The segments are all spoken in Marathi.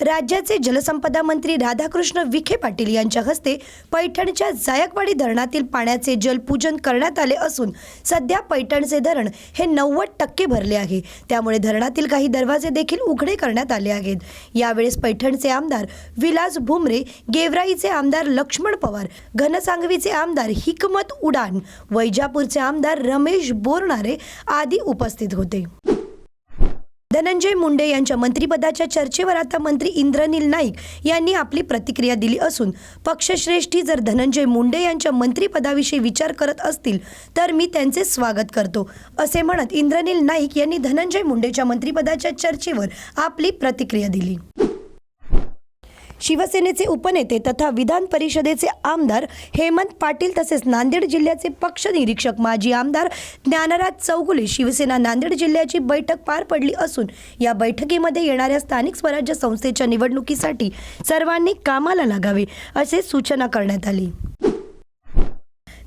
राज्याचे जलसंपदा मंत्री राधाकृष्ण विखे पाटील यांच्या हस्ते पैठणच्या जायकवाडी धरणातील पाण्याचे जलपूजन करण्यात आले असून सध्या पैठणचे धरण हे नव्वद टक्के भरले आहे. त्यामुळे धरणातील काही दरवाजे देखील उघडे करण्यात आले आहेत. यावेळेस पैठणचे आमदार विलास भुमरे गेवराईचे आमदार लक्ष्मण पवार घनसांगवीचे आमदार हिकमत उडान वैजापूरचे आमदार रमेश बोरणारे आदी उपस्थित होते. धनंजय मुंडे यांच्या मंत्रिपदाच्या चर्चेवर आता मंत्री इंद्रनील नाईक यांनी आपली प्रतिक्रिया दिली असून पक्षश्रेष्ठी जर धनंजय मुंडे यांच्या मंत्रिपदाविषयी विचार करत असतील तर मी त्यांचे स्वागत करतो असे म्हणत इंद्रनील नाईक यांनी धनंजय मुंडेच्या मंत्रिपदाच्या चर्चेवर आपली प्रतिक्रिया दिली. शिवसेनेचे उपनेते तथा विधान परिषदेचे आमदार हेमंत पाटील तसेच नांदेड जिल्ह्याचे पक्ष निरीक्षक माजी आमदार ज्ञानराज चौगुले शिवसेना नांदेड जिल्ह्याची बैठक पार पडली असून या बैठकीमध्ये येणाऱ्या स्थानिक स्वराज्य संस्थेच्या निवडणुकीसाठी सर्वांनी कामाला लागावे असे सूचना करण्यात आली.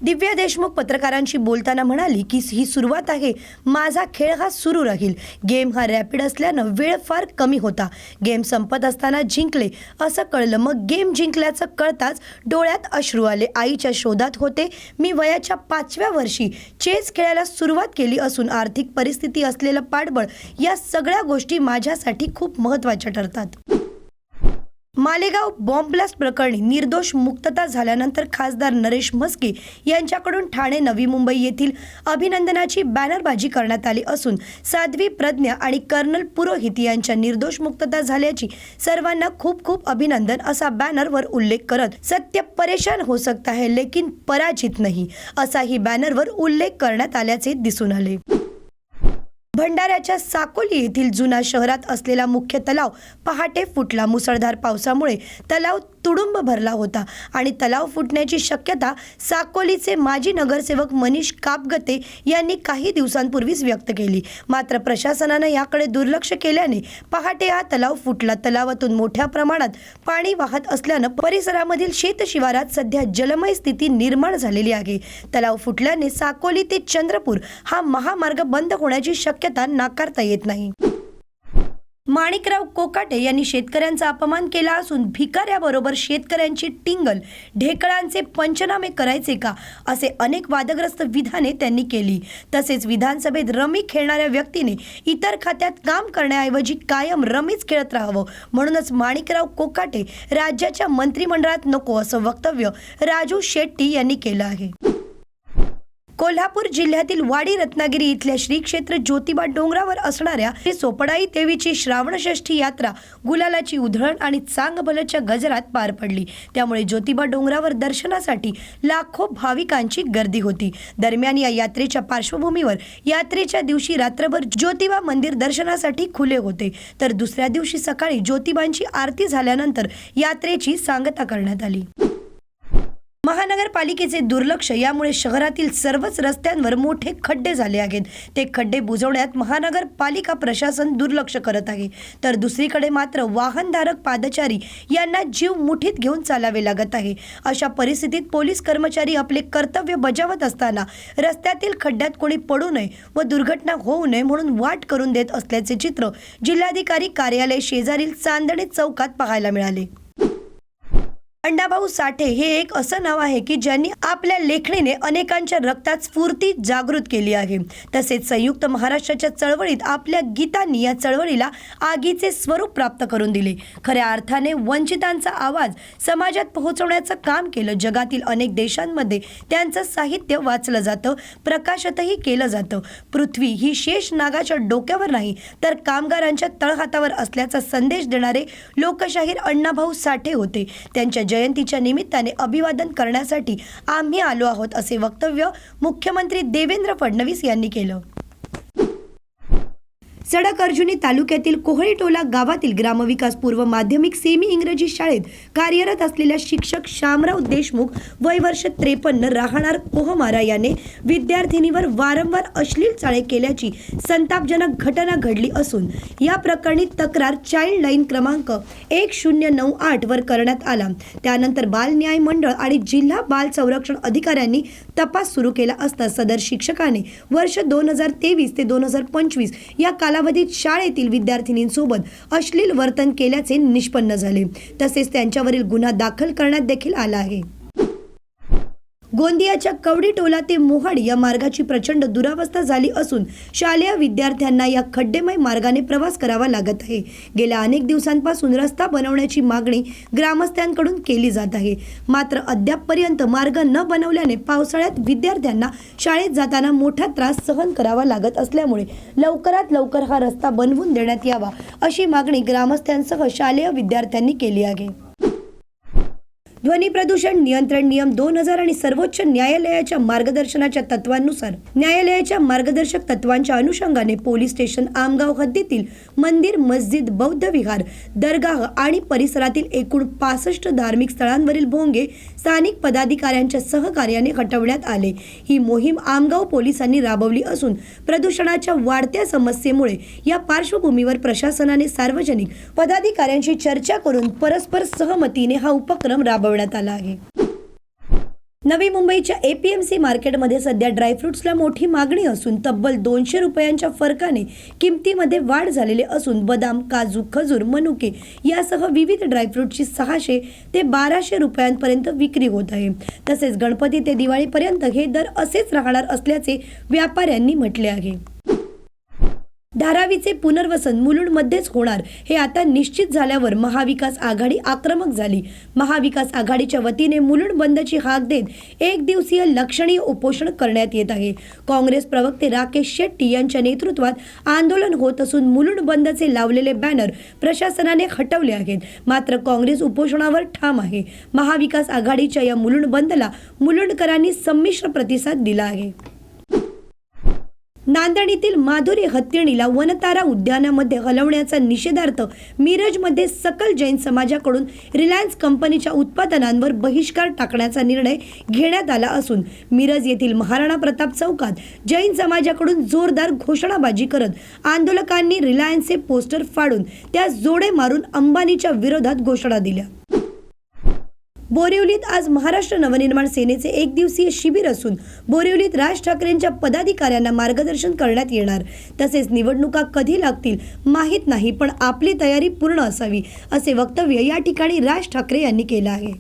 दिव्या देशमुख पत्रकारांशी बोलताना म्हणाली की ही सुरुवात आहे. माझा खेळ हा सुरू राहील. गेम हा रॅपिड असल्यानं वेळ फार कमी होता. गेम संपत असताना जिंकले. असं कळलं. मग गेम जिंकल्याचं कळताच डोळ्यात अश्रू आले. आईच्या शोधात होते. मी वयाच्या पाचव्या वर्षी चेस खेळायला सुरुवात केली असून आर्थिक परिस्थिती असलेलं पाठबळ या सगळ्या गोष्टी माझ्यासाठी खूप महत्त्वाच्या ठरतात. मालेगाव बॉम्ब ब्लास्ट प्रकरणी निर्दोष मुक्तता झाल्यानंतर खासदार नरेश म्हस्के यांच्याकडून ठाणे नवी मुंबई येथील अभिनंदनाची बॅनरबाजी करण्यात आली असून साध्वी प्रज्ञा आणि कर्नल पुरोहित यांच्या निर्दोष मुक्तता झाल्याची सर्वांना खूप खूप अभिनंदन असा बॅनरवर उल्लेख करत सत्य परेशान हो सकता है लेकिन पराजित नाही असाही बॅनरवर उल्लेख करण्यात आल्याचे दिसून आले. भंडाऱ्याच्या साकोली येथील जुना शहरात असलेला मुख्य तलाव पहाटे फुटला. मुसळधार पावसामुळे तलाव तुडुंब भरला होता. आणि तलाव फुटण्याची शक्यता साकोलीचे माजी नगरसेवक मनीष कापगते यांनी काही दिवसांपूर्वीच व्यक्त केली. मात्र प्रशासनानं याकडे दुर्लक्ष केल्याने पहाटे हा तलाव फुटला. तलावातून मोठ्या प्रमाणात पाणी वाहत असल्यानं परिसरामधील शेतशिवारात सध्या जलमय स्थिती निर्माण झालेली आहे. तलाव फुटल्याने साकोली ते चंद्रपूर हा महामार्ग बंद होण्याची शक्यता नाकारता येत नाही. माणिकराव कोकाटे यांनी शेतकऱ्यांचा अपमान केला असून भिकाऱ्याबरोबर शेतकऱ्यांची टिंगल ढेकळांचे पंचनामे करायचे का? असे अनेक वादग्रस्त विधाने त्यांनी केली. तसेच विधानसभेत रमी खेळणाऱ्या व्यक्तीने इतर खात्यात काम करण्याऐवजी कायम रमीच खेळत राहावं. म्हणूनच माणिकराव कोकाटे राज्याच्या मंत्रिमंडळात नको असं वक्तव्य राजू शेट्टी यांनी केलं आहे. कोल्हापूर जिल्ह्यातील वाडी रत्नागिरी इथल्या श्री क्षेत्र ज्योतिबा डोंगरावर असणाऱ्या श्री सोपडाई देवीची श्रावणषष्ठी यात्रा गुलालाची उधळण आणि चांगभलच्या गजरात पार पडली. त्यामुळे ज्योतिबा डोंगरावर दर्शनासाठी लाखो भाविकांची गर्दी होती. दरम्यान या यात्रेच्या पार्श्वभूमीवर यात्रेच्या दिवशी रात्रभर ज्योतिबा मंदिर दर्शनासाठी खुले होते. तर दुसऱ्या दिवशी सकाळी ज्योतिबांची आरती झाल्यानंतर यात्रेची सांगता करण्यात आली. महानगरपालिकेचे दुर्लक्ष यामुळे शहरातील सर्वच रस्त्यांवर मोठे खड्डे झाले आहेत. ते खड्डे बुजवण्यात महानगरपालिका प्रशासन दुर्लक्ष करत आहे. तर दुसरीकडे मात्र वाहनधारक पादचारी यांना जीव मुठीत घेऊन चालावे लागत आहे. अशा परिस्थितीत पोलीस कर्मचारी आपले कर्तव्य बजावत असताना रस्त्यातील खड्ड्यात कोणी पडू नये व दुर्घटना होऊ नये म्हणून वाट करून देत असल्याचे चित्र जिल्हाधिकारी कार्यालय शेजारील चांदणे चौकात पाहायला मिळाले. अण्णाभाऊ साठे हे एक असं नाव आहे की ज्यांनी आपल्या लेखणीने अनेकांच्या रक्तात स्फूर्ती जागृत केली आहे. तसेच संयुक्त महाराष्ट्राच्या चळवळीत आपल्या गीतांनी या चळवळीला आगीचे स्वरूप प्राप्त करून दिले. खऱ्या अर्थाने वंचितांचा आवाज समाजात पोहोचवण्याचं काम केलं. जगातील अनेक देशांमध्ये त्यांचं साहित्य वाचलं जातं प्रकाशितही केलं जातं. पृथ्वी ही शेष नागाच्या डोक्यावर नाही तर कामगारांच्या तळहातावर असल्याचा संदेश देणारे लोकशाहीर अण्णाभाऊ साठे होते. त्यांच्या जयंतीच्या निमित्ताने अभिवादन करण्यासाठी आम्ही आलो आहोत असे वक्तव्य मुख्यमंत्री देवेंद्र फडणवीस यांनी केलं. सडक अर्जुनी तालुक्यातील कोहळीटोला गावातील ग्रामविकास पूर्व माध्यमिक सेमी इंग्रजी शाळेत कार्यरत असलेल्या शिक्षक शामराव देशमुख वय वर्ष त्रेपन्न राहणार कोहमारा याने विद्यार्थिनीवर वारंवार अश्लील चाळे केल्याची संतापजनक घटना घडली असून या प्रकरणी तक्रार चाइल्ड लाईन क्रमांक एक शून्य नऊ आठ वर करण्यात आला. त्यानंतर बाल न्याय मंडळ आणि जिल्हा बाल संरक्षण अधिकाऱ्यांनी तपास सुरू केला असता सदर शिक्षकाने वर्ष दोन हजार तेवीस ते दोन हजार पंचवीस या काला कालावधीत शाळेतील विद्यार्थिनींसोबत अश्लील वर्तन केल्याचे निष्पन्न झाले. तसेच त्यांच्यावरील गुन्हा दाखल करण्यात देखील आला आहे. गोंदियाच्या कवडी टोला ते मोहाड या मार्गाची प्रचंड दुरावस्था झाली असून शालेय विद्यार्थ्यांना या खड्डेमय मार्गाने प्रवास करावा लागत आहे. गेल्या अनेक दिवसांपासून रस्ता बनवण्याची मागणी ग्रामस्थांकडून केली जात आहे. मात्र अद्यापपर्यंत मार्ग न बनवल्याने पावसाळ्यात विद्यार्थ्यांना शाळेत जाताना मोठा त्रास सहन करावा लागत असल्यामुळे लवकरात लवकर हा रस्ता बनवून देण्यात यावा अशी मागणी ग्रामस्थांसह शालेय विद्यार्थ्यांनी केली आहे. ध्वनी प्रदूषण नियंत्रण नियम दोन हजार आणि सर्वोच्च न्यायालयाच्या मार्गदर्शनाच्या तत्वांनुसार न्यायालयाच्या मार्गदर्शक तत्वांच्या अनुषंगाने पोलीस स्टेशन आमगाव हद्दीतील मंदिर मस्जिद बौद्ध विहार दरगाह आणि परिसरातील एकूण पासष्ट धार्मिक स्थळांवरील भोंगे स्थानिक पदाधिकाऱ्यांच्या सहकार्याने हटवण्यात आले. ही मोहीम आमगाव पोलिसांनी राबवली असून प्रदूषणाच्या वाढत्या समस्येमुळे या पार्श्वभूमीवर प्रशासनाने सार्वजनिक पदाधिकाऱ्यांशी चर्चा करून परस्पर सहमतीने हा उपक्रम राबवला. राबवण्यात आला आहे. नवी मुंबईच्या एपीएमसी मार्केटमध्ये सध्या ड्रायफ्रुट्सला मोठी मागणी असून तब्बल दोनशे रुपयांच्या फरकाने किमतीमध्ये वाढ झालेली असून बदाम काजू खजूर मनुके यासह विविध ड्रायफ्रुटची सहाशे ते बाराशे रुपयांपर्यंत विक्री होत आहे. तसेच गणपती ते दिवाळीपर्यंत हे दर असेच राहणार असल्याचे व्यापाऱ्यांनी म्हटले आहे. धारावीचे पुनर्वसन मुलुंडमध्येच होणार. हे आता निश्चित झाल्यावर महाविकास आघाडी आक्रमक झाली. महाविकास आघाडीच्या वतीने मुलुंड बंदची हाक देत एक दिवसीय लक्षणीय उपोषण करण्यात येत आहे. काँग्रेस प्रवक्ते राकेश शेट्टी यांच्या नेतृत्वात आंदोलन होत असून मुलुंड बंदचे लावलेले बॅनर प्रशासनाने हटवले आहेत. मात्र काँग्रेस उपोषणावर ठाम आहे. महाविकास आघाडीच्या या मुलुंड बंदला मुलुंडकरांनी संमिश्र प्रतिसाद दिला आहे. नांदणीतील माधुरी हत्तीणीला वनतारा उद्यानामध्ये हलवण्याचा निषेधार्थ मिरजमध्ये सकल जैन समाजाकडून रिलायन्स कंपनीच्या उत्पादनांवर बहिष्कार टाकण्याचा निर्णय घेण्यात आला असून मिरज येथील महाराणा प्रताप चौकात जैन समाजाकडून जोरदार घोषणाबाजी करत आंदोलकांनी रिलायन्सचे पोस्टर फाडून त्यास जोडे मारून अंबानीच्या विरोधात घोषणा दिल्या. बोरिवलीत आज महाराष्ट्र नवनिर्माण सेनेचे एक दिवसीय शिबिर असून बोरिवलीत राज ठाकरेंच्या पदाधिकाऱ्यांना मार्गदर्शन करण्यात येणार. तसेच निवडणुका कधी लागतील माहीत नाही पण आपली तयारी पूर्ण असावी असे वक्तव्य या ठिकाणी राज ठाकरे यांनी केलं आहे.